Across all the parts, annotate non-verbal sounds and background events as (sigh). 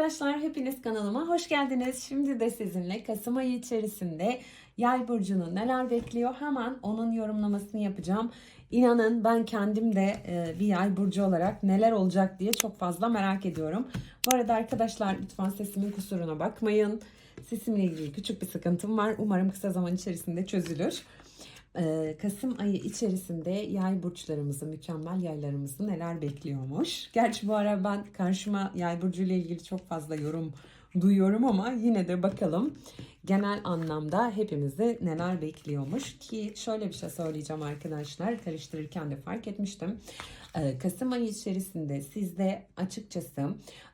arkadaşlar, hepiniz kanalıma hoş geldiniz. Şimdi de sizinle Kasım ayı içerisinde Yay burcunu neler bekliyor hemen onun yorumlamasını yapacağım. İnanın ben kendim de e, bir Yay burcu olarak neler olacak diye çok fazla merak ediyorum. Bu arada arkadaşlar lütfen sesimin kusuruna bakmayın. Sesimle ilgili küçük bir sıkıntım var. Umarım kısa zaman içerisinde çözülür. Kasım ayı içerisinde yay burçlarımızı, mükemmel yaylarımızı neler bekliyormuş. Gerçi bu ara ben karşıma yay burcu ile ilgili çok fazla yorum duyuyorum ama yine de bakalım genel anlamda hepimizi neler bekliyormuş ki şöyle bir şey söyleyeceğim arkadaşlar karıştırırken de fark etmiştim. Ee, Kasım ayı içerisinde sizde açıkçası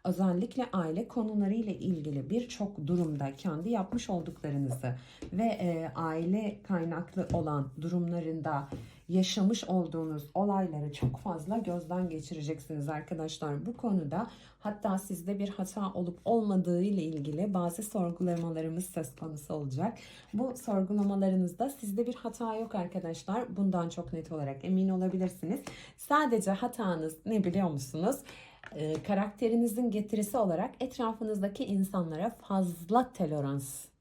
özellikle aile konuları ile ilgili birçok durumda kendi yapmış olduklarınızı ve e, aile kaynaklı olan durumlarında yaşamış olduğunuz olayları çok fazla gözden geçireceksiniz arkadaşlar. Bu konuda hatta sizde bir hata olup olmadığı ile ilgili bazı sorgulamalarımız söz konusu olacak. Bu sorgulamalarınızda sizde bir hata yok arkadaşlar. Bundan çok net olarak emin olabilirsiniz. Sadece hatanız ne biliyor musunuz? Ee, karakterinizin getirisi olarak etrafınızdaki insanlara fazla toleranslı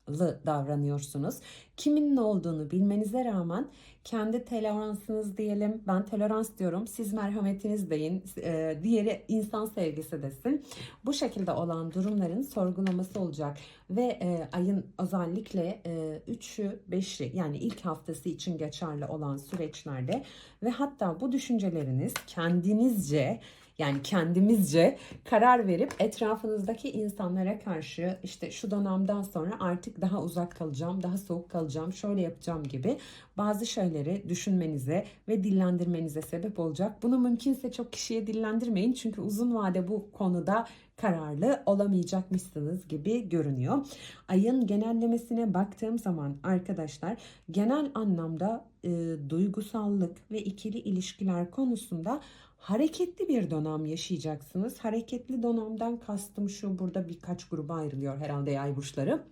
davranıyorsunuz. Kimin ne olduğunu bilmenize rağmen kendi toleransınız diyelim. Ben tolerans diyorum. Siz merhametiniz deyin. E, diğeri insan sevgisi desin. Bu şekilde olan durumların sorgulaması olacak. Ve e, ayın özellikle e, 3'ü 5'i yani ilk haftası için geçerli olan süreçlerde ve hatta bu düşünceleriniz kendinizce yani kendimizce karar verip etrafınızdaki insanlara karşı işte şu dönemden sonra artık daha uzak kalacağım, daha soğuk kalacağım, şöyle yapacağım gibi bazı şeyleri düşünmenize ve dillendirmenize sebep olacak. Bunu mümkünse çok kişiye dillendirmeyin çünkü uzun vade bu konuda kararlı olamayacakmışsınız gibi görünüyor. Ayın genellemesine baktığım zaman arkadaşlar genel anlamda e, duygusallık ve ikili ilişkiler konusunda hareketli bir dönem yaşayacaksınız. Hareketli dönemden kastım şu burada birkaç gruba ayrılıyor herhalde yay burçları.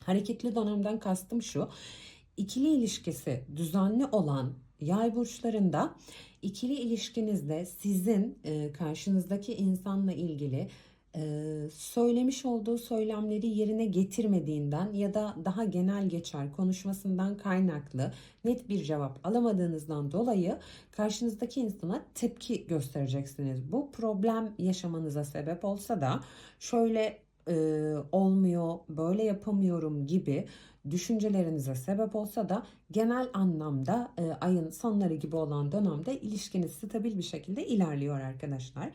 Hareketli dönemden kastım şu. İkili ilişkisi düzenli olan yay burçlarında ikili ilişkinizde sizin e, karşınızdaki insanla ilgili söylemiş olduğu söylemleri yerine getirmediğinden ya da daha genel geçer konuşmasından kaynaklı net bir cevap alamadığınızdan dolayı karşınızdaki insana tepki göstereceksiniz. Bu problem yaşamanıza sebep olsa da şöyle e, olmuyor, böyle yapamıyorum gibi düşüncelerinize sebep olsa da genel anlamda e, ayın sonları gibi olan dönemde ilişkiniz stabil bir şekilde ilerliyor arkadaşlar.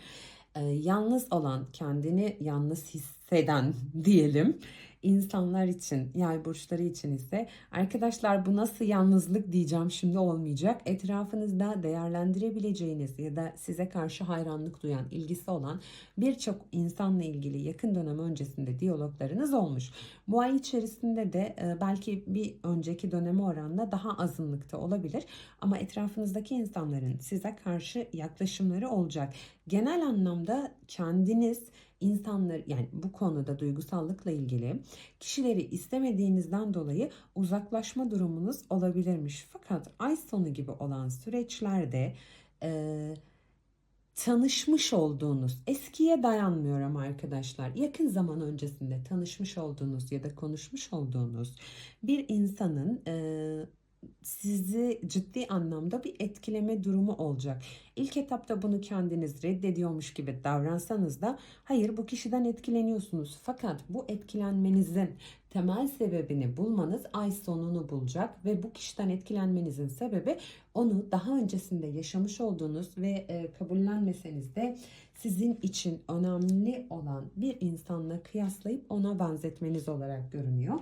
E, yalnız olan, kendini yalnız hisseden (laughs) diyelim insanlar için, yay burçları için ise arkadaşlar bu nasıl yalnızlık diyeceğim şimdi olmayacak. Etrafınızda değerlendirebileceğiniz ya da size karşı hayranlık duyan, ilgisi olan birçok insanla ilgili yakın dönem öncesinde diyaloglarınız olmuş. Bu ay içerisinde de e, belki bir önceki döneme oranla daha azınlıkta olabilir ama etrafınızdaki insanların size karşı yaklaşımları olacak. Genel anlamda kendiniz insanlar yani bu konuda duygusallıkla ilgili kişileri istemediğinizden dolayı uzaklaşma durumunuz olabilirmiş. Fakat ay sonu gibi olan süreçlerde e, tanışmış olduğunuz eskiye dayanmıyorum arkadaşlar. Yakın zaman öncesinde tanışmış olduğunuz ya da konuşmuş olduğunuz bir insanın e, sizi ciddi anlamda bir etkileme durumu olacak. İlk etapta bunu kendiniz reddediyormuş gibi davransanız da hayır bu kişiden etkileniyorsunuz. Fakat bu etkilenmenizin temel sebebini bulmanız ay sonunu bulacak ve bu kişiden etkilenmenizin sebebi onu daha öncesinde yaşamış olduğunuz ve e, kabullenmeseniz de sizin için önemli olan bir insanla kıyaslayıp ona benzetmeniz olarak görünüyor.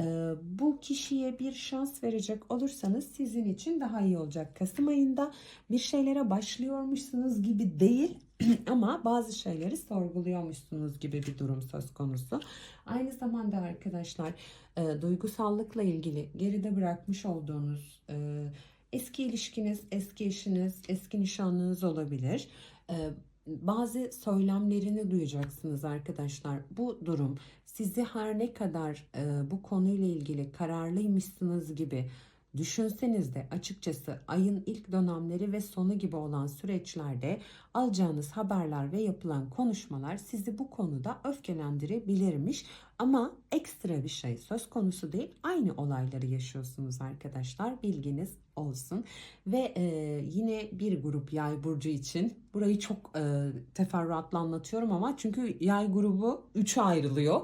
Ee, bu kişiye bir şans verecek olursanız sizin için daha iyi olacak. Kasım ayında bir şeylere başlıyormuşsunuz gibi değil (clears throat) ama bazı şeyleri sorguluyormuşsunuz gibi bir durum söz konusu. Aynı zamanda arkadaşlar e, duygusallıkla ilgili geride bırakmış olduğunuz e, eski ilişkiniz, eski eşiniz, eski nişanlınız olabilir. E, bazı söylemlerini duyacaksınız arkadaşlar. Bu durum sizi her ne kadar e, bu konuyla ilgili kararlıymışsınız gibi Düşünseniz de açıkçası ayın ilk dönemleri ve sonu gibi olan süreçlerde alacağınız haberler ve yapılan konuşmalar sizi bu konuda öfkelendirebilirmiş. Ama ekstra bir şey söz konusu değil. Aynı olayları yaşıyorsunuz arkadaşlar. Bilginiz olsun. Ve e, yine bir grup yay burcu için burayı çok e, teferruatlı anlatıyorum ama çünkü yay grubu 3'e ayrılıyor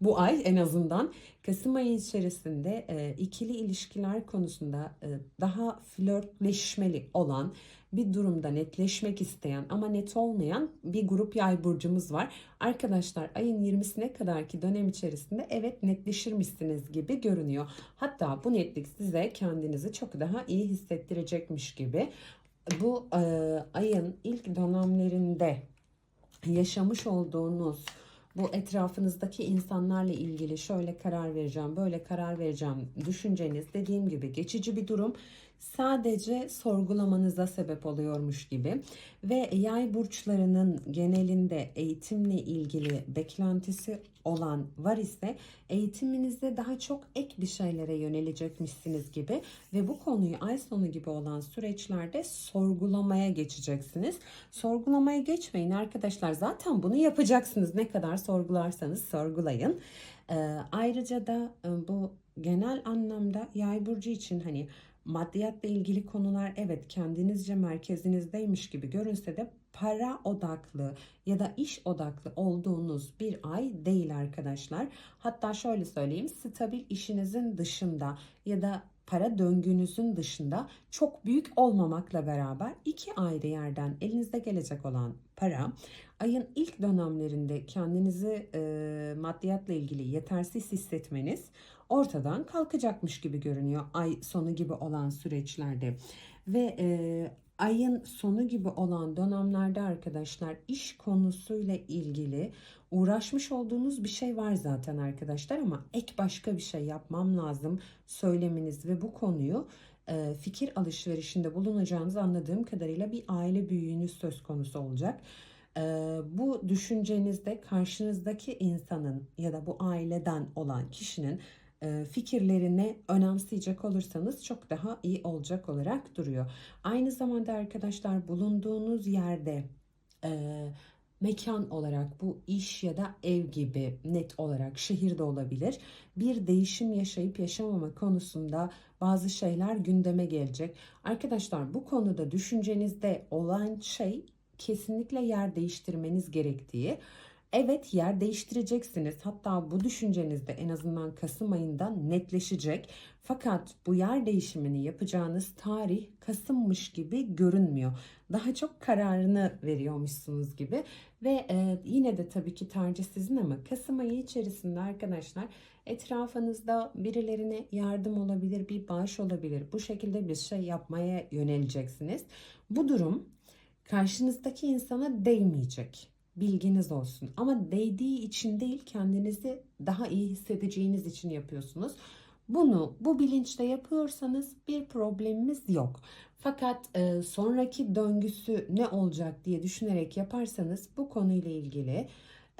bu ay en azından Kasım ayı içerisinde e, ikili ilişkiler konusunda e, daha flörtleşmeli olan bir durumda netleşmek isteyen ama net olmayan bir grup yay burcumuz var. Arkadaşlar ayın 20'sine kadarki dönem içerisinde evet netleşirmişsiniz gibi görünüyor. Hatta bu netlik size kendinizi çok daha iyi hissettirecekmiş gibi. Bu e, ayın ilk dönemlerinde yaşamış olduğunuz bu etrafınızdaki insanlarla ilgili şöyle karar vereceğim, böyle karar vereceğim düşünceniz dediğim gibi geçici bir durum sadece sorgulamanıza sebep oluyormuş gibi ve yay burçlarının genelinde eğitimle ilgili beklentisi olan var ise eğitiminizde daha çok ek bir şeylere yönelecekmişsiniz gibi ve bu konuyu ay sonu gibi olan süreçlerde sorgulamaya geçeceksiniz. Sorgulamaya geçmeyin arkadaşlar zaten bunu yapacaksınız ne kadar sorgularsanız sorgulayın. Ayrıca da bu genel anlamda yay burcu için hani maddiyatla ilgili konular evet kendinizce merkezinizdeymiş gibi görünse de para odaklı ya da iş odaklı olduğunuz bir ay değil arkadaşlar. Hatta şöyle söyleyeyim stabil işinizin dışında ya da para döngünüzün dışında çok büyük olmamakla beraber iki ayrı yerden elinizde gelecek olan para ayın ilk dönemlerinde kendinizi e, maddiyatla ilgili yetersiz hissetmeniz ortadan kalkacakmış gibi görünüyor ay sonu gibi olan süreçlerde. Ve e, ayın sonu gibi olan dönemlerde arkadaşlar iş konusuyla ilgili uğraşmış olduğunuz bir şey var zaten arkadaşlar ama ek başka bir şey yapmam lazım söyleminiz ve bu konuyu e, fikir alışverişinde bulunacağınız anladığım kadarıyla bir aile büyüğünüz söz konusu olacak. E, bu düşüncenizde karşınızdaki insanın ya da bu aileden olan kişinin fikirlerini önemseyecek olursanız çok daha iyi olacak olarak duruyor. Aynı zamanda arkadaşlar bulunduğunuz yerde e, mekan olarak bu iş ya da ev gibi net olarak şehirde olabilir. Bir değişim yaşayıp yaşamama konusunda bazı şeyler gündeme gelecek. Arkadaşlar bu konuda düşüncenizde olan şey kesinlikle yer değiştirmeniz gerektiği. Evet yer değiştireceksiniz. Hatta bu düşüncenizde en azından Kasım ayında netleşecek. Fakat bu yer değişimini yapacağınız tarih Kasım'mış gibi görünmüyor. Daha çok kararını veriyormuşsunuz gibi. Ve e, yine de tabii ki tercih sizin ama Kasım ayı içerisinde arkadaşlar etrafınızda birilerine yardım olabilir, bir bağış olabilir. Bu şekilde bir şey yapmaya yöneleceksiniz. Bu durum karşınızdaki insana değmeyecek bilginiz olsun. Ama değdiği için değil kendinizi daha iyi hissedeceğiniz için yapıyorsunuz. Bunu bu bilinçte yapıyorsanız bir problemimiz yok. Fakat e, sonraki döngüsü ne olacak diye düşünerek yaparsanız bu konuyla ilgili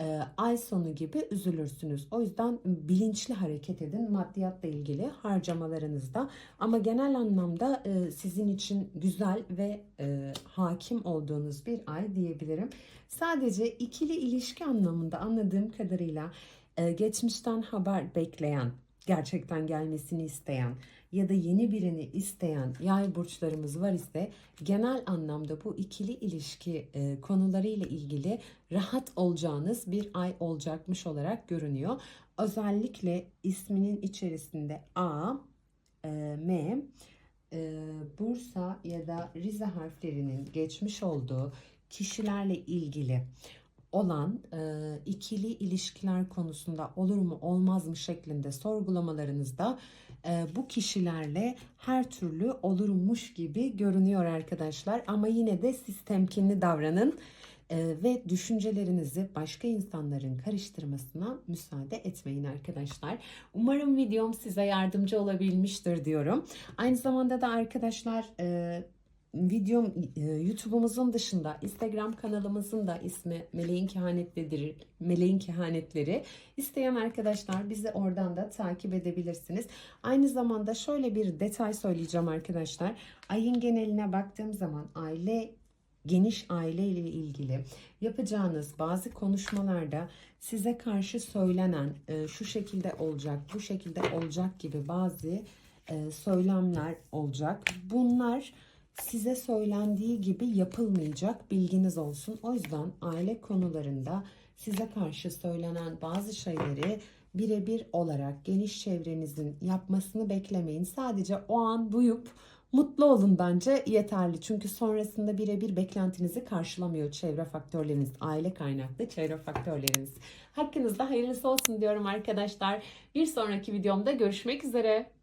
e, ay sonu gibi üzülürsünüz. O yüzden bilinçli hareket edin maddiyatla ilgili harcamalarınızda. Ama genel anlamda e, sizin için güzel ve e, hakim olduğunuz bir ay diyebilirim. Sadece ikili ilişki anlamında anladığım kadarıyla e, geçmişten haber bekleyen, gerçekten gelmesini isteyen ya da yeni birini isteyen yay burçlarımız var ise genel anlamda bu ikili ilişki e, konularıyla ilgili rahat olacağınız bir ay olacakmış olarak görünüyor. Özellikle isminin içerisinde A, e, M, e, Bursa ya da Rize harflerinin geçmiş olduğu kişilerle ilgili olan e, ikili ilişkiler konusunda olur mu olmaz mı şeklinde sorgulamalarınızda e, bu kişilerle her türlü olurmuş gibi görünüyor arkadaşlar. Ama yine de siz temkinli davranın e, ve düşüncelerinizi başka insanların karıştırmasına müsaade etmeyin arkadaşlar. Umarım videom size yardımcı olabilmiştir diyorum. Aynı zamanda da arkadaşlar... E, videom e, YouTube'umuzun dışında Instagram kanalımızın da ismi Meleğin Kehanetleri, Meleğin Kehanetleri. İsteyen arkadaşlar bizi oradan da takip edebilirsiniz. Aynı zamanda şöyle bir detay söyleyeceğim arkadaşlar. Ayın geneline baktığım zaman aile geniş aile ile ilgili yapacağınız bazı konuşmalarda size karşı söylenen e, şu şekilde olacak, bu şekilde olacak gibi bazı e, söylemler olacak. Bunlar size söylendiği gibi yapılmayacak bilginiz olsun. O yüzden aile konularında size karşı söylenen bazı şeyleri birebir olarak geniş çevrenizin yapmasını beklemeyin. Sadece o an duyup mutlu olun bence yeterli. Çünkü sonrasında birebir beklentinizi karşılamıyor çevre faktörleriniz, aile kaynaklı çevre faktörleriniz. Hakkınızda hayırlısı olsun diyorum arkadaşlar. Bir sonraki videomda görüşmek üzere.